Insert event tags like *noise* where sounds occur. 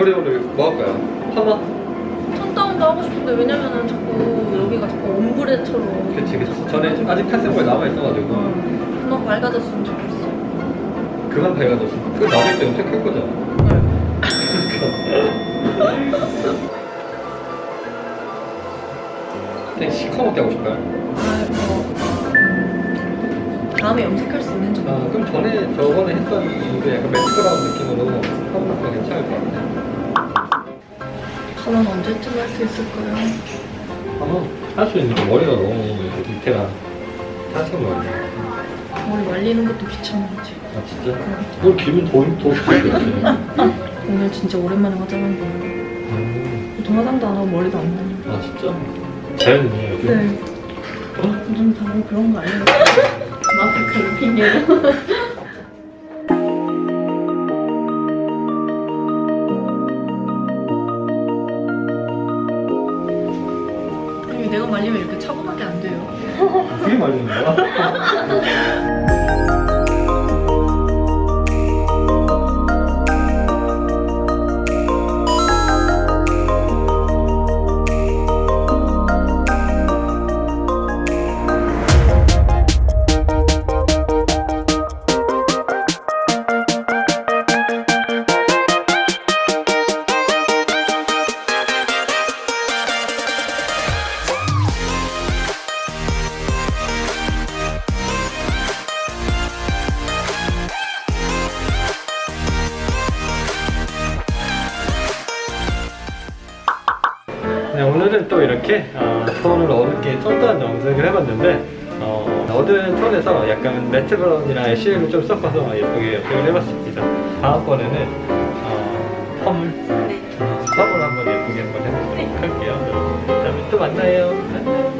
오늘 뭐 할까요? 파마? 톤 다운도 하고 싶은데 왜냐면은 자꾸 여기가 자꾸 옴브레처럼. 그치 그치. 전에 아직 탈색물 남아있어가지고. 그만 밝아졌으면 좋겠어. 그만 밝아졌어. 그거 나중에 때 염색할 거잖아. 그냥 시커멓게 하고 싶어요. 아, 뭐, 음, 다음에 염색할 수 있는 정도. 아 그럼 전에 저번에 했던 그 약간 브라운 느낌으로 파마가 괜찮을 것 같아 가만 언제쯤 할 수 있을까요? 파마 할수 있는 게 머리가 너무 이렇게 디테일한 탈색 머리 머리 말리는 것도 귀찮은지. 아 진짜? 오늘 기분 더, 더 좋겠지 *laughs* 오늘 진짜 오랜만에 화장한 거예요. 음. 보통 화장도 안 하고 머리도 안 말려. 아 진짜? 자연이에요 요즘? 네. 어? 요즘 다뭐 그런 거 아니에요? *laughs* 마스크 핑계로. 내가 말리면 이렇게 차분하게 안 돼요. 그게 말리는 거야? *laughs* 네, 오늘은 또 이렇게 어, 톤을 어둡게 톤다는 염색을 해봤는데 어, 어두운 톤에서 약간 매트 브라운이랑 애쉬를 좀 섞어서 예쁘게 염색을 해봤습니다. 다음번에는 어, 펌을 펌을 한번 예쁘게 한번 해보도록 할게요. 여러분. 다음에 또 만나요. 안녕.